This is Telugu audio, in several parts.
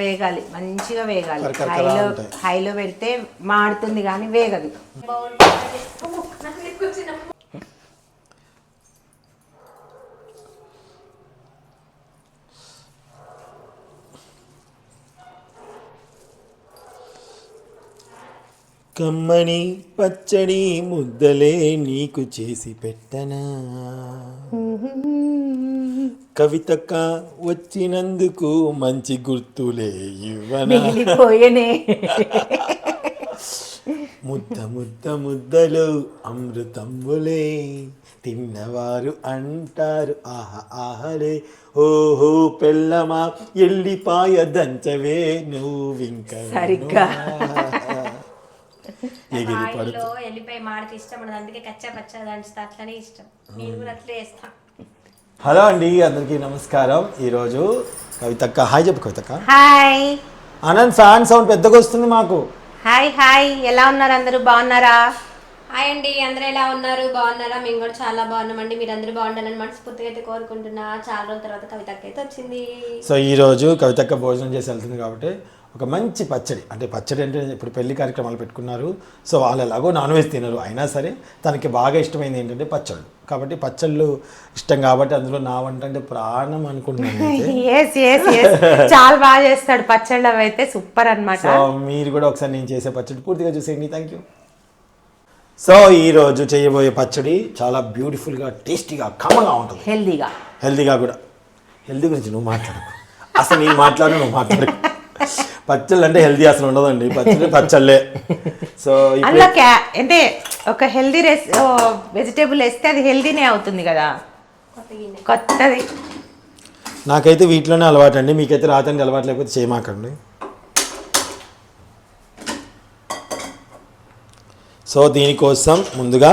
వేగాలి మంచిగా వేగాలి. హైలో. హైలో పెడితే మాడుతుంది కానీ వేగదు. కమ్మని పచ్చడి ముద్దలే నీకు చేసి పెట్టనా? కవితక్క వచ్చినందుకు మంచి గుర్తులే ఇవ్వనా? ముద్ద ముద్ద ముద్దలు అమృతమ్ములే తిన్నవారు అంటారు ఆహా ఆహలే. ఓహో పెళ్ళమా ఎల్లిపాయ దంచవే నువ్వింక సరిగ్గా. ఎగిరి పడు ఆయిల్లో వెళ్ళిపోయి మాడితే ఇష్టం అందుకే కచ్చా పచ్చా దంచుతా అట్లనే ఇష్టం. నేను కూడా అట్లే వేస్తా హలో అండి అందరికీ నమస్కారం. ఈరోజు కవితక్క హాయ్ చెప్పు కవితక్క. హాయ్. ఆనంద్ ఫ్యాన్ సౌండ్ పెద్దగా వస్తుంది మాకు. Hi hi. ఎలా ఉన్నారు అందరూ? బాగున్నారా? హాయ్ అండి అందరూ ఎలా ఉన్నారు? బాగున్నారా? మేము కూడా చాలా బాగున్నామండి. మీరు అందరూ బాగుండాలని మనస్ఫూర్తిగా అయితే కోరుకుంటున్నా. చాలా రోజుల తర్వాత కవితకి అయితే వచ్చింది. సో ఈరోజు కవితక్క భోజనం చేసి వెళ్తుంది కాబట్టి ఒక మంచి పచ్చడి. అంటే పచ్చడి అంటే ఇప్పుడు పెళ్ళి కార్యక్రమాలు పెట్టుకున్నారు. సో వాళ్ళు ఎలాగో నాన్ వెజ్ తినరు. అయినా సరే తనకి బాగా ఇష్టమైంది ఏంటంటే పచ్చళ్ళు. కాబట్టి పచ్చళ్ళు ఇష్టం కాబట్టి అందులో నా వంట అంటే ప్రాణం అనుకుంటున్నాను చాలా బాగా చేస్తాడు. పచ్చళ్ళు అయితే సూపర్ అన్నమాట. సో మీరు కూడా ఒకసారి నేను చేసే పచ్చడి పూర్తిగా చూసేయండి. థ్యాంక్ యూ సో ఈరోజు చేయబోయే పచ్చడి చాలా బ్యూటిఫుల్గా టేస్టీగా కమ్మగా ఉంటుంది. హెల్దీగా హెల్దీగా కూడా. హెల్దీ గురించి నువ్వు మాట్లాడకు. అసలు నేను మాట్లాడు నువ్వు మాట్లాడకు. పచ్చళ్ళు అంటే హెల్దీ అసలు ఉండదండి. పచ్చడి పచ్చళ్ళే. సో అందులో అంటే ఒక హెల్దీ రెస్ వెజిటేబుల్ వేస్తే అది హెల్దీనే అవుతుంది కదా? కొత్తది. నాకైతే వీటిలోనే అలవాటు అండి మీకైతే రాతండి అలవాటు లేకపోతే చేయమాకండి. సో దీనికోసం ముందుగా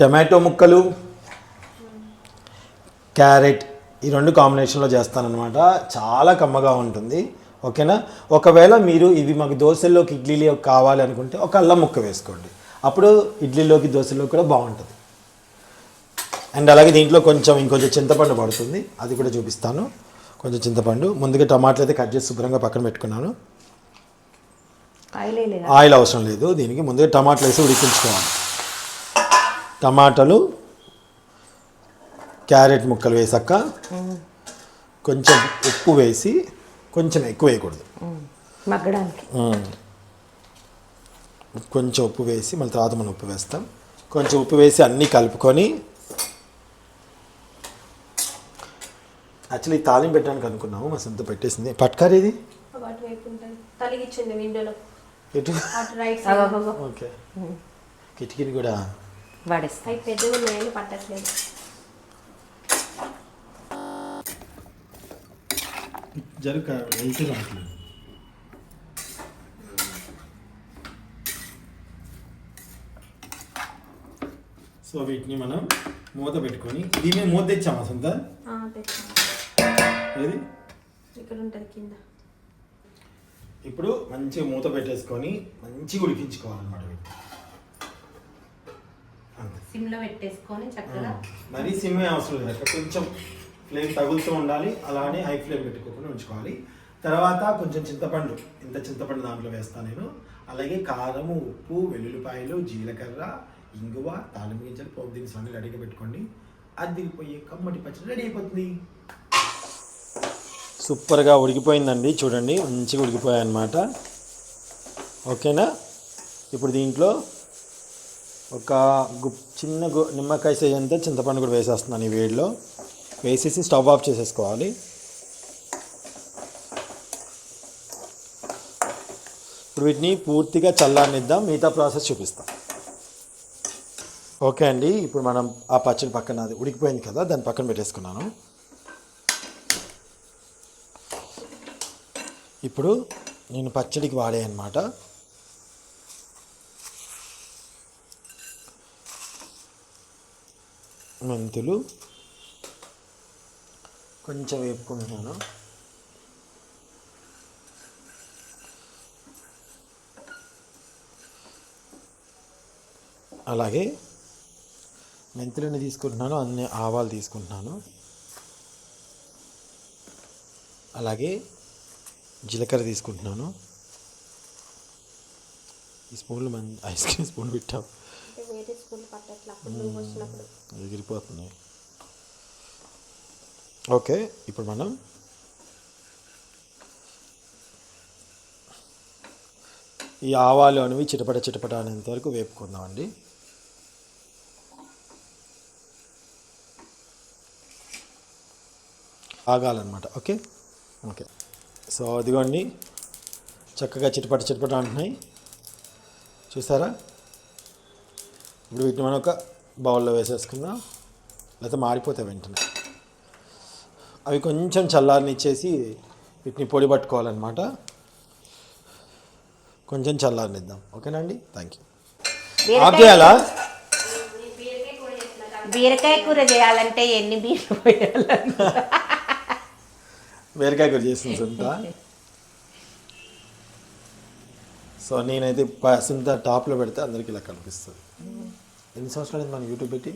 టమాటో ముక్కలు క్యారెట్ ఈ రెండు కాంబినేషన్లో చేస్తానన్నమాట. చాలా కమ్మగా ఉంటుంది. ఓకేనా? ఒకవేళ మీరు ఇవి మాకు దోశల్లోకి ఇడ్లీలో కావాలి అనుకుంటే ఒక అల్లం ముక్క వేసుకోండి. అప్పుడు ఇడ్లీలోకి దోశలోకి కూడా బాగుంటుంది. అండ్ అలాగే దీంట్లో కొంచెం ఇంకొంచెం చింతపండు పడుతుంది. అది కూడా చూపిస్తాను. కొంచెం చింతపండు. ముందుగా టమాటాలు అయితే కట్ చేసి శుభ్రంగా పక్కన పెట్టుకున్నాను. ఆయిల్ అవసరం లేదు దీనికి. ముందుగా టమాటాలు వేసి ఉడికించుకోవాలి. టమాటాలు క్యారెట్ ముక్కలు వేసాక కొంచెం ఉప్పు వేసి కొంచెం ఎక్కువ వేయకూడదు. మగ్గడానికి. కొంచెం ఉప్పు వేసి మళ్ళీ తర్వాత మనం ఉప్పు వేస్తాం. కొంచెం ఉప్పు వేసి అన్నీ కలుపుకొని యాక్చువల్లీ తాలింపు పెట్టడానికి అనుకున్నాము మా సొంత పెట్టేసింది. పట్కారు ఇది? ఓకే. కిటికీని కూడా పెద్దగా పట్టట్లేదు. జరుక వెళ్తే రావట్లేదు. సో వీటిని మనం మూత పెట్టుకొని దీని మీద మూత తెచ్చామా సొంత ఆ, తెచ్చాను ఏది? ఇక్కడ ఉంటుంది కింద. ఇప్పుడు మంచిగా మూత పెట్టేసుకొని మంచిగా ఉడికించుకోవాలన్నమాట సిమ్లో పెట్టేసుకొని చక్కగా మరీ సిమ్మే అవసరం లేదు కొంచెం ఫ్లేమ్ తగులుతూ ఉండాలి అలానే హై ఫ్లేమ్ పెట్టుకోకుండా ఉంచుకోవాలి. తర్వాత కొంచెం చింతపండు ఇంత చింతపండు దాంట్లో వేస్తాను నేను. అలాగే కారము ఉప్పు వెల్లుల్లిపాయలు జీలకర్ర ఇంగువ తాలింపు గింజలు పోపు దినుసులు అన్ని రెడీగా పెట్టుకోండి. అది పోయి కమ్మటి పచ్చడి రెడీ అయిపోతుంది. సూపర్గా ఉడికిపోయిందండి. చూడండి మంచిగా ఉడికిపోయాయి అనమాట ఓకేనా? ఇప్పుడు దీంట్లో ఒక గు చిన్న గు నిమ్మకాయ సైజ్ అంతా చింతపండు కూడా వేసేస్తున్నాను ఈ వేడిలో. వేసేసి స్టవ్ ఆఫ్ చేసేసుకోవాలి. ఇప్పుడు వీటిని పూర్తిగా చల్లారనిద్దాం మిగతా ప్రాసెస్ చూపిస్తాం. ఓకే అండి ఇప్పుడు మనం ఆ పచ్చడి పక్కన అది ఉడికిపోయింది కదా దాన్ని పక్కన పెట్టేసుకున్నాను. ఇప్పుడు నేను పచ్చడికి వాడే అనమాట మెంతులు కొంచెం వేపుకుంటున్నాను. అలాగే మెంతులని తీసుకుంటున్నాను అన్ని ఆవాలు తీసుకుంటున్నాను. అలాగే జీలకర్ర తీసుకుంటున్నాను. ఈ స్పూన్లు మంచి ఐస్ క్రీమ్ స్పూన్ పెట్టాం. ఎగిరిపోతున్నాయి. ఓకే ఇప్పుడు మనం ఈ ఆవాలు అనేవి చిటపట చిటపట అనేంత వరకు వేపుకుందామండి. ఆగాలన్నమాట ఓకే? ఓకే. సో అదిగోండి. చక్కగా చిటపట చిటపట అంటున్నాయి. చూసారా? ఇప్పుడు వీటిని మనం ఒక బౌల్లో వేసేసుకుందాం. లేకపోతే మారిపోతాయి వెంటనే. అవి కొంచెం చల్లారనిచ్చేసి వీటిని పొడి పట్టుకోవాలన్నమాట. కొంచెం చల్లారనిద్దాం. ఓకేనండి? థ్యాంక్ యూ ఆఫ్ చేయాలా బీరకాయ కూర చేయాలంటే ఎన్ని బీర్లు పోయాలని? బీరకాయ కూర చేస్తుంది సుంత సో నేనైతే సుంత టాప్లో పెడితే అందరికీ ఇలా కనిపిస్తుంది. ఎన్ని సంవత్సరాలు మనం యూట్యూబ్ పెట్టి?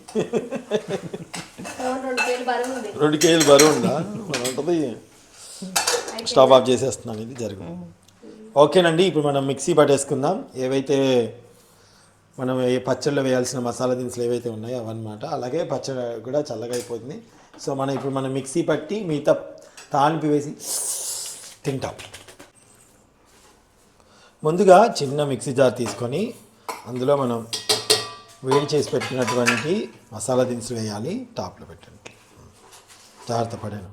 రెండు కేజీలు బరువు ఉందా మరి ఉంటుంది స్టవ్ ఆఫ్ చేసేస్తున్నాను ఇది జరుగు ఓకేనండి ఇప్పుడు మనం మిక్సీ పట్టేసుకుందాం. ఏవైతే మనం ఏ పచ్చళ్ళు వేయాల్సిన మసాలా దినుసులు ఏవైతే ఉన్నాయో అవన్నమాట. అలాగే పచ్చడి కూడా చల్లగా అయిపోతుంది. సో మనం ఇప్పుడు మనం మిక్సీ పట్టి మిగతా తాలింపు వేసి తింటాం. ముందుగా చిన్న మిక్సీ జార్ తీసుకొని అందులో మనం వేడి చేసి పెట్టినటువంటి మసాలా దినుసులు వేయాలి. టాప్లో పెట్టండి. జాగ్రత్త పడాను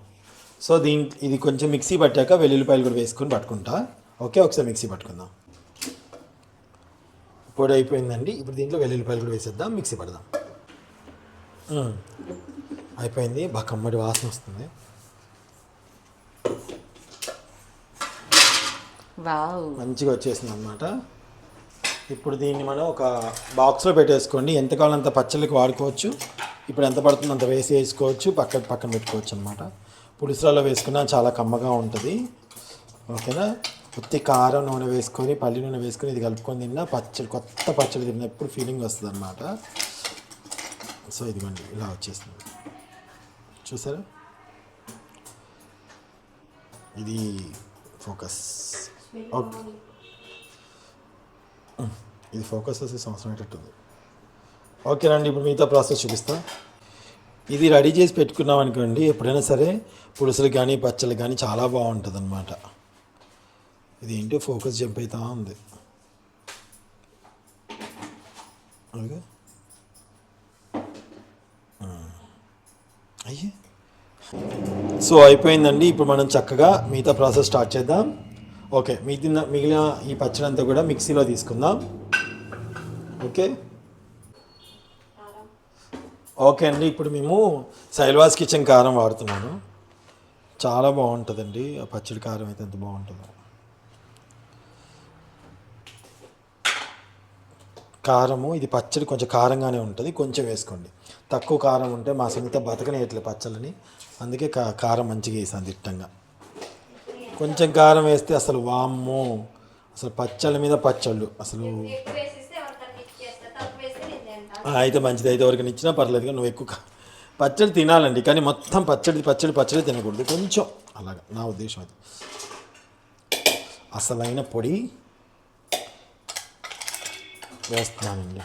సో దీని ఇది కొంచెం మిక్సీ పట్టాక వెల్లుల్లిపాయలు కూడా వేసుకొని పట్టుకుంటా. ఓకే ఒకసారి మిక్సీ పట్టుకుందాం. పొడి అయిపోయిందండి ఇప్పుడు దీంట్లో వెల్లుల్లిపాయలు కూడా వేసేద్దాం మిక్సీ పడదాం. అయిపోయింది. బాగా కమ్మడి వాసన వస్తుంది. మంచిగా వచ్చేసింది అనమాట ఇప్పుడు దీన్ని మనం ఒక బాక్స్లో పెట్టేసుకోండి. ఎంత కావాలో అంత పచ్చళ్ళకి వాడుకోవచ్చు? ఇప్పుడు ఎంత పడుతుందో అంత వేసి వేసుకోవచ్చు పక్కన పక్కన పెట్టుకోవచ్చు అనమాట పులుసులలో వేసుకున్నా చాలా కమ్మగా ఉంటుంది. ఓకేనా? ఉత్తి కారం నూనె వేసుకొని పల్లి నూనె వేసుకొని ఇది కలుపుకొని తిన్నా పచ్చడి కొత్త పచ్చడి తిన్నప్పుడు ఫీలింగ్ వస్తుంది అనమాట సో ఇదిగోండి ఇలా వచ్చేసింది. చూసారా? ఇది ఫోకస్ ఓకే. ఇది ఫోకస్ వచ్చే సంవత్సరం అయ్యేటట్టుంది. ఓకేనండి ఇప్పుడు మిగతా ప్రాసెస్ చూపిస్తా. ఇది రెడీ చేసి పెట్టుకున్నాం అనుకోండి ఎప్పుడైనా సరే పులుసులు కానీ పచ్చళ్ళు కానీ చాలా బాగుంటుంది అనమాట ఇది ఏంటో ఫోకస్ జంప్ అవుతా ఉంది. అలాగే అయ్యే. సో అయిపోయిందండి ఇప్పుడు మనం చక్కగా మిగతా ప్రాసెస్ స్టార్ట్ చేద్దాం. ఓకే మిగిలిన మిగిలిన ఈ పచ్చడి అంతా కూడా మిక్సీలో తీసుకుందాం. ఓకే. ఓకే అండి ఇప్పుడు మేము శైల్వాస్ కిచెన్ కారం వాడుతున్నాను. చాలా బాగుంటుందండి. ఆ పచ్చడి కారం అయితే ఎంత బాగుంటుందో. కారము ఇది పచ్చడి కొంచెం కారంగానే ఉంటుంది. కొంచెం వేసుకోండి. తక్కువ కారం ఉంటే మా సంగీత బతకనేయట్లే పచ్చళ్ళని. అందుకే కా కారం మంచిగా వేసాను దిట్టంగా కొంచెం కారం వేస్తే అసలు వామ్మో! అసలు పచ్చళ్ళ మీద పచ్చళ్ళు. అసలు అయితే మంచిది. అయితే ఎవరికైనా ఇచ్చినా పర్లేదు కానీ నువ్వు ఎక్కువ పచ్చడి తినాలండి కానీ మొత్తం పచ్చడి పచ్చడి పచ్చడి తినకూడదు. కొంచెం అలాగా నా ఉద్దేశం అది. అసలైన పొడి వేస్తున్నానండి.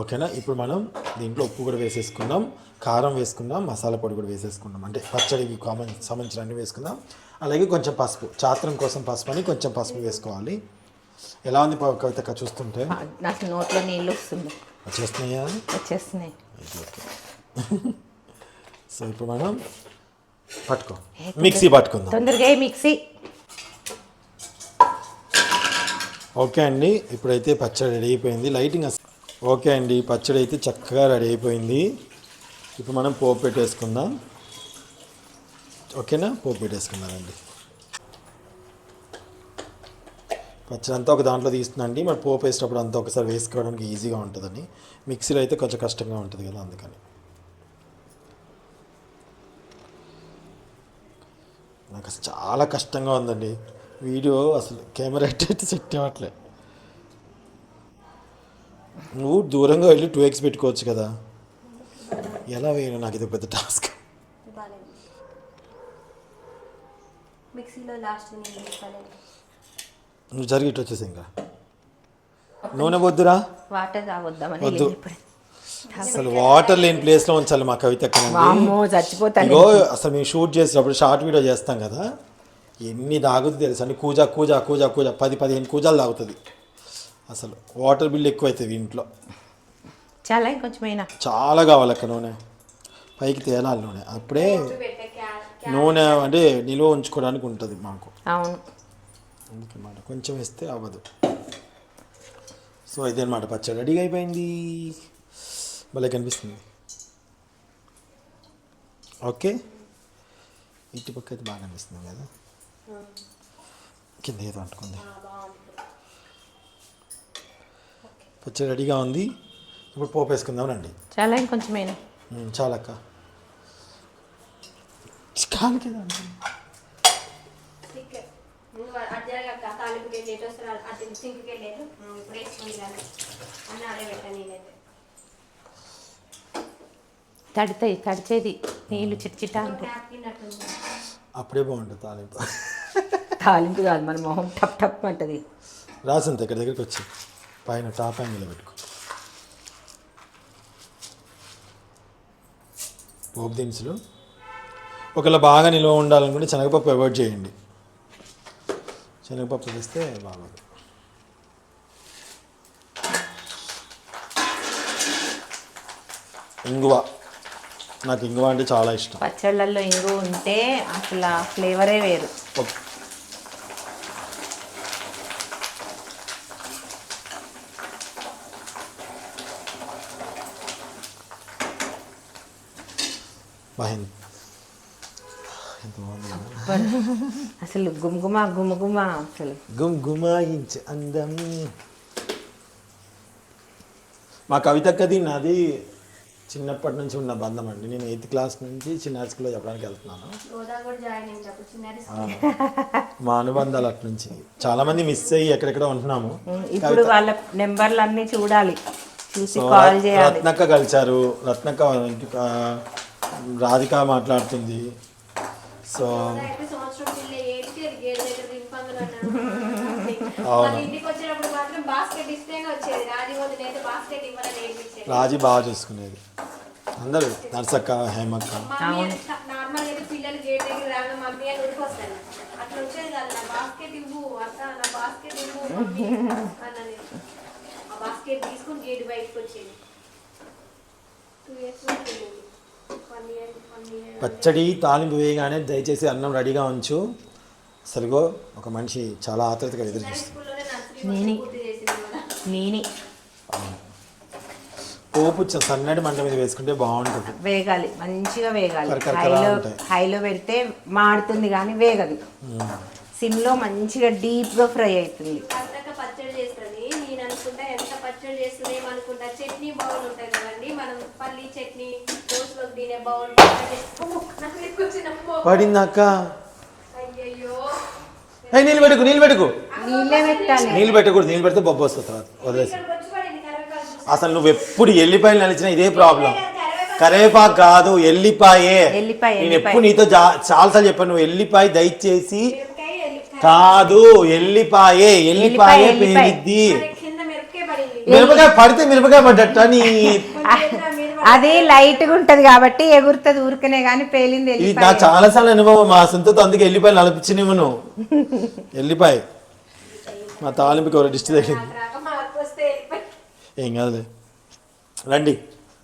ఓకేనా? ఇప్పుడు మనం దీంట్లో ఉప్పు కూడా వేసేసుకుందాం కారం వేసుకుందాం మసాలా పొడి కూడా వేసేసుకుందాం. అంటే పచ్చడికి కామన్ సంబంధించిన వేసుకుందాం. అలాగే కొంచెం పసుపు చాత్రం కోసం పసుపు అని కొంచెం పసుపు వేసుకోవాలి. ఎలా ఉంది కవిత చూస్తుంటే? నాకు నోట్లో నీళ్ళు వస్తుంది వచ్చేస్తున్నాయా? వచ్చేస్తున్నాయి. ఓకే. సో ఇప్పుడు మనం పట్టుకో. మిక్సీ పట్టుకుందాం. తొందరగా మిక్సీ? ఓకే అండి ఇప్పుడైతే పచ్చడి రెడీ అయిపోయింది. లైటింగ్ ఓకే అండి పచ్చడి అయితే చక్కగా రెడీ అయిపోయింది. ఇప్పుడు మనం పోపు పెట్టేసుకుందాం. ఓకేనా? పోపు పెట్టేసుకుందామండి పచ్చడి అంతా ఒక దాంట్లో తీస్తుందండి. మరి పోపు వేసేటప్పుడు అంతా ఒకసారి వేసుకోవడానికి ఈజీగా ఉంటుందని మిక్సీలో అయితే కొంచెం కష్టంగా ఉంటుంది కదా అందుకని. నాకు అసలు చాలా కష్టంగా ఉందండి. వీడియో అసలు కెమెరా ఎట్టి సెట్ అవ్వట్లే. నువ్వు దూరంగా వెళ్ళి టూ ఎక్స్ పెట్టుకోవచ్చు కదా. ఎలా వేయను? నాకు ఇది పెద్ద టాస్క్. మిక్సీలో లాస్ట్ నువ్వు జరిగి ఇటు వచ్చేసి ఇంకా. నూనె వద్దురా వాటర్ తాగొద్దామని వద్దు. అసలు వాటర్ లేని ప్లేస్లో ఉంచాలి మా కవిత చచ్చిపోతాను. అసలు మేము షూట్ చేసినప్పుడు షార్ట్ వీడియో చేస్తాం కదా. ఎన్ని తాగుతుంది తెలుసు? అండి కూజా కూజా కూజా కూజా పది పదిహేను కూజాలు తాగుతుంది. అసలు వాటర్ బిల్ ఎక్కువ అవుతుంది ఇంట్లో. చాలా ఇంకొంచెం అయినా. చాలా కావాలి అక్కడ నూనె. పైకి తేలాలి నూనె. అప్పుడే నూనె అంటే నిలువ ఉంచుకోవడానికి ఉంటుంది మాకు. అవును. అందుకన్నమాట కొంచెం వేస్తే అవ్వదు. సో ఇదన్నమాట పచ్చడి రెడీగా అయిపోయింది. భలే కనిపిస్తుంది. ఓకే? ఇటు పక్క అయితే బాగా కనిపిస్తుంది కదా? కింద ఏదో అంటుకుంది. పచ్చడి రెడీగా ఉంది. ఇప్పుడు పోపు వేసుకుందాం రండి. చాలా ఇంకొంచెం చాలక్క కాలు కింద అంటుంది. స్టిక్ నువ్వు అర్జెంట్గా తాలింపుకి వెళ్ళి ఎటు వస్తారు అటు సింక్కి వెళ్ళారు ఇప్పుడు వేసుకుని కానీ అన్న అదే పెట్టాను నేనైతే. తడితాయి తడిచేది నీళ్ళు చిట్చిటా అంటే. అప్పుడే బాగుంటుంది తాలింపు. తాలింపు కాదు మన మొహం టప్ టప్ అంటది. రాసింత ఇక్కడ దగ్గరికి వచ్చి పైన టాప్ యాంగిల్ పెట్టుకో పోపు దినుసులు. ఒకవేళ బాగా నిల్వ ఉండాలనుకుంటే శనగపప్పు అవాయిడ్ చేయండి. శనగపప్పు వేస్తే బాగోదు ఇంగువ నాకు ఇంగువ అంటే చాలా ఇష్టం. పచ్చళ్ళల్లో ఇంగు ఉంటే అసలు ఫ్లేవరే వేరు. బాగుంది. అసలు గుమగుమ గుమగుమ అసలు. గుమ్గుమాయించే అందం. మా కవితక్కది నాది చిన్నప్పటి నుంచి ఉన్న బంధం అండి. నేను ఎయిత్ క్లాస్ నుంచి చిన్న స్కూల్లో చెప్పడానికి వెళ్తున్నాను. మా అనుబంధాలు అటు నుంచి. చాలా మంది మిస్ అయ్యి ఎక్కడెక్కడ ఉంటున్నాము. ఇప్పుడు వాళ్ళ నెంబర్లు అన్నీ చూడాలి. చూసి సో కాల్ చేయాలి. రత్నక్క కలిశారు. రత్నక్క రాధిక మాట్లాడుతుంది. సో రాజీ బాగా చూసుకునేది. అందరూ నర్సక్క హేమక్క. తీసుకుని గేట్ బయటకు వచ్చేది. టూ ఇయర్స్ పచ్చడి తాలింపు వేయగానే దయచేసి అన్నం రెడీగా ఉంచు. సరిగో ఒక మనిషి చాలా ఆతృతగా ఎదురు చూస్తుంది. నేని. పోపు చ- సన్నటి మంట మీద వేసుకుంటే బాగుంటుంది. వేగాలి. మంచిగా వేగాలి. హైలో. హైలో పెడితే మాడుతుంది కానీ వేగదు. సిమ్లో మంచిగా డీప్గా ఫ్రై అవుతుంది కర్తక పచ్చడి చేస్తుంది నేను అనుకుంటా ఎంత పచ్చడి చేస్తుంది ఏమనుకుంటా చట్నీ బౌల్ ఉంటుంది కదండి మనం పల్లి చట్నీ దోశలోకి తినే బౌల్ నాకు తీసుకొచ్చినమ్మో పడిందక్క. అయ్యయ్యో. ఏయ్, నీళ్ళు పెట్టుకు నీళ్ళు పెట్టుకు. పెట్టకూడదు నీళ్ళు పెడితే బొబ్బు వస్తుంది తర్వాత వదిలేసి. అసలు నువ్వు ఎప్పుడు ఎల్లిపాయలు నలిచినా ఇదే ప్రాబ్లం కరేపాకు కాదు ఎల్లిపాయే. ఎల్లిపాయ, నేను. ఎప్పుడు నీతో చాలాసార్లు చెప్పాను నువ్వు ఎల్లిపాయ దయచేసి కాదు ఎల్లిపాయే ఎల్లిపాయ. పేరిద్ది పడింది. మిరపకాయ పడితే మిరపకాయ పడ్డట్ట నీ అది లైట్గా ఉంటది కాబట్టి ఎగురుతుంది ఊరికనే కానీ పేలింది ఇది నా చాలా సార్లు అనుభవం మా సొంతతో అందుకే ఎల్లిపాయలు నలిపించినవు నువ్వు ఎల్లిపాయ మా తాలింపుకి ఒక డిస్ట్ తగిలింది. వెళ్ళిపోయి ఏం కాదులే. రండి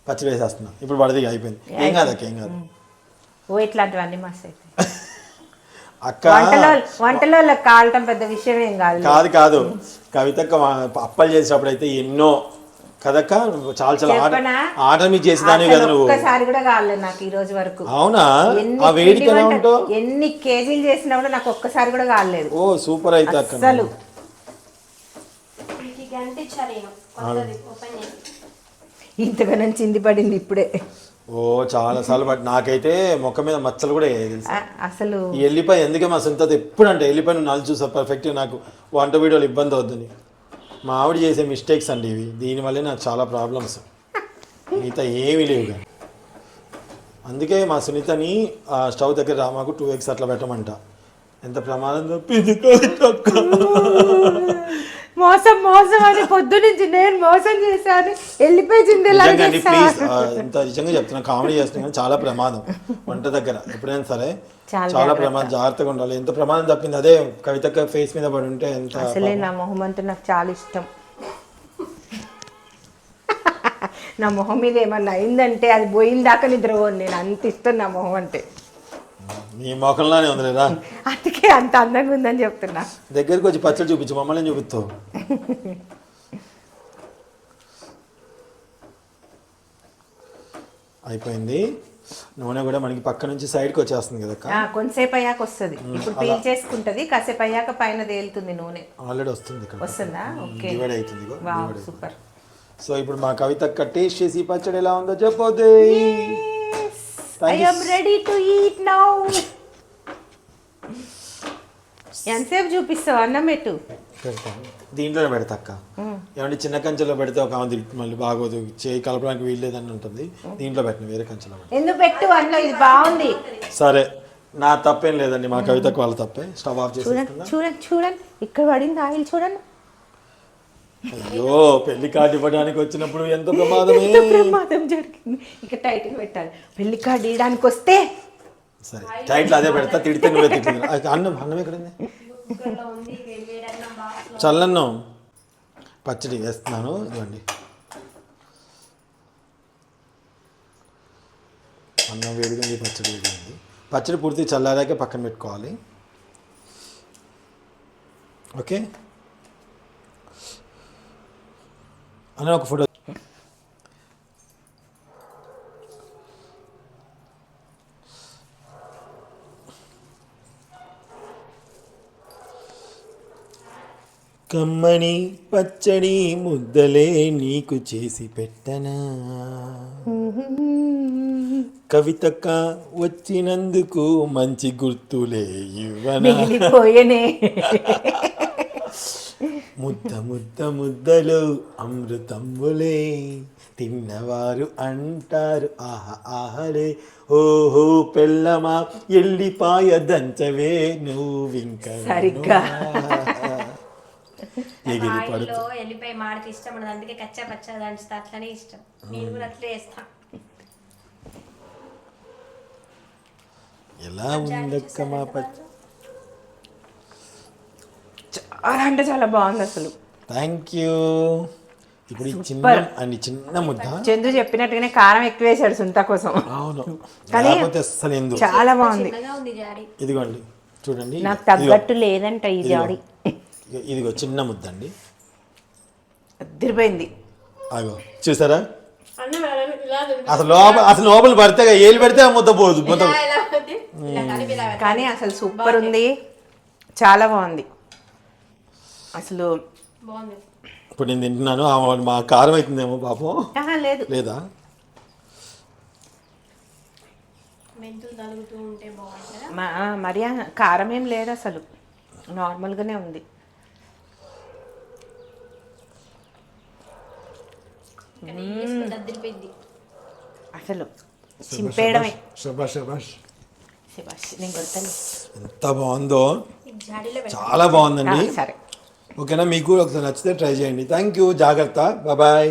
పచ్చి వేసేస్తున్నా. ఇప్పుడు పడితే ఇక అయిపోయింది ఏం కాదు అక్క ఏం కాదు. ఓ ఇట్లాంటివన్నీ మస్తు అవుతాయి అక్క వంటలో వంటలో కాలటం పెద్ద విషయం ఏం కాదు కాదు కాదు. కవితక్క అప్పలు చేసేటప్పుడు అయితే ఎన్నో కదక్క? చాలా చాలా? ఆర్డర్ మీకు చేసేదానివి కదా అసలు నువ్వు. ఒక్కసారి కూడా కాలేదు నాకు ఈ రోజు వరకు. అవునా? ఆ వేడికి ఎలా ఉంటావు? ఎన్ని కేజీలు చేసినా కూడా నాకు ఒక్కసారి కూడా కాలేదు. ఓ సూపర్ అయితే అక్క చేసి ఇంతగానం చింది పడింది ఇప్పుడే. ఓ చాలా సార్లు బట్ నాకైతే మొక్క మీద మచ్చలు కూడా అసలు. ఎల్లిపాయ ఎందుకే మా సొంత ఎప్పుడు అంటే ఎల్లిపాయ నువ్వు నలు చూసా పర్ఫెక్ట్ నాకు. వంట వీడియోలు ఇబ్బంది అవుతుంది మా ఆవిడ చేసే మిస్టేక్స్ అండి ఇవి. దీనివల్లే నాకు చాలా ప్రాబ్లమ్స్ మిగతా ఏమీ లేవు కానీ. అందుకే మా సునీతని ఆ స్టవ్ దగ్గర రామాకు టూ ఎగ్స్ అట్లా పెట్టమంట. ఎంత ప్రమాదం తప్పింది. మోసం మోసం అని పొద్దు నుంచి నేను మోసం చేశాను. వెళ్ళిపోయి జిందెలా ప్లీజ్ ఇంత నిజంగా చెప్తున్నా కామెడీ చేస్తున్నా కానీ చాలా ప్రమాదం. వంట దగ్గర ఎప్పుడైనా సరే చాలా ప్రమాదం జాగ్రత్తగా ఉండాలి. ఎంత ప్రమాదం తప్పింది అదే కవితక్క ఫేస్ మీద పడి ఉంటే ఎంత అసలే నా మొహం అంటే నాకు చాలా ఇష్టం. నా మొహం మీద ఏమన్నా అయిందంటే అది పోయిన దాకా నిద్రపోను నేను. అంత ఇష్టం నా మొహం అంటే. నీ మొఖంలోనే ఉంది లేదా అందుకే అంత అందంగా ఉందని చెప్తున్నా. దగ్గరికి వచ్చి పచ్చడి చూపించు మమ్మల్ని చూపిస్తావు? అయిపోయింది. నూనె కూడా మనకి పక్క నుంచి సైడ్కి వచ్చేస్తుంది కదా కొంతసేపు అయ్యాక వస్తుంది. ఇప్పుడు పీల్ చేసుకుంటది కాసేపు అయ్యాక పైన తేలుతుంది నూనె. ఆల్రెడీ వస్తుంది ఇక్కడ. వస్తుందా? ఓకే. డివైడ్ అవుతుంది. సూపర్. సో ఇప్పుడు మా కవిత టేస్ట్ చేసి ఈ పచ్చడి ఎలా ఉందో చెప్పొద్దు. I am ready to eat now ఎంతసేపు చూపిస్తావు? అన్నం పెట్టు. దీంట్లోనే పెడతా అక్క. ఏమంటే చిన్న కంచెలో పెడితే ఒక ఆమె మళ్ళీ బాగోదు చేయి కలపడానికి వీల్లేదని ఉంటుంది. దీంట్లో పెట్టిన వేరే కంచెలో. ఎందుకు పెట్టు? అందులో ఇది బాగుంది. సరే నా తప్పేం లేదండి మా కవితకు వాళ్ళ తప్పే. స్టవ్ ఆఫ్ చూడండి చేసేస్తున్నా చూడండి చూడండి. ఇక్కడ పడింది ఆయిల్ చూడండి. అయ్యో పెళ్ళి కార్డు ఇవ్వడానికి వచ్చినప్పుడు ఎంత ప్రమాదమే. ఎంత ప్రమాదం జరిగింది. ఇక టైట్ పెట్టాలి. పెళ్ళి కార్డు ఇవ్వడానికి వస్తే సరే టైట్లో అదే పెడతా తిడితే నువ్వే తిట్టింది అన్నం అన్నం ఎక్కడుంది? చల్లన్నం. పచ్చడి వేస్తున్నాను ఇవ్వండి అన్నం వేడిగా పచ్చడి వేడిగింది. పచ్చడి పూర్తి చల్లారాకే పక్కన పెట్టుకోవాలి. ఓకే? అని ఒక ఫోటో కమ్మని పచ్చడి ముద్దలే నీకు చేసి పెట్టనా? కవితక్క వచ్చినందుకు మంచి గుర్తులే ఇవ్వనా? ముద్ద ముద్ద ముద్దలు అమృతములే తిన్నవారు అంటారు. ఆహా ఆహలే. ఓహో పెళ్ళమా ఎల్లిపాయ దంచవే నువ్వింక సరిగ్గా. ఆయిల్లో వెళ్ళిపోయి మాడితే ఇష్టం ఉండదు. అందుకే కచ్చా పచ్చా దంచుతా. అట్లనే ఇష్టం. నేను కూడా అట్లే వేస్తా ఎలా ఉందక్క మా పచ్చ చాలా అంటే చాలా బాగుంది అసలు. Thank you. ఇప్పుడు ఈ చిన్న అని చిన్న ముద్ద. చందు చెప్పినట్టుగానే కారం ఎక్కువ వేసాడు సుంత కోసం. అవును. కానీ లేకపోతే అస్సలు ఎందు చాలా బాగుంది. చిన్నగా ఉంది జాడి ఇదిగోండి చూడండి. నాకు తగ్గట్టు లేదంట ఈ జాడి ఇదిగో, చిన్న ముద్ద అండి అదిరిపోయింది అగో చూసారా. అసలు లోపల అసలు లోపల పడితే ఏలు పెడితే ఆ ముద్ద పోదు ముద్ద. కానీ అసలు సూపర్ ఉంది. చాలా బాగుంది. అసలు బాగుంది. ఇప్పుడు నేను తింటున్నాను. ఆ మా కారం అవుతుందేమో పాపం. లేదు. లేదా? మరి కారం ఏం లేదు అసలు. నార్మల్గానే ఉంది కానీ వేసుకుంటే అదిరిపోయింది అసలు చింపేయడమే. శబాష్ శబాష్ శభాష్, నేను కొడతాను. ఎంత బాగుందో. చాలా బాగుందండి. సరే. ఓకేనా మీకు ఒకసారి నచ్చితే ట్రై చేయండి. థ్యాంక్ యూ జాగ్రత్త. బాయ్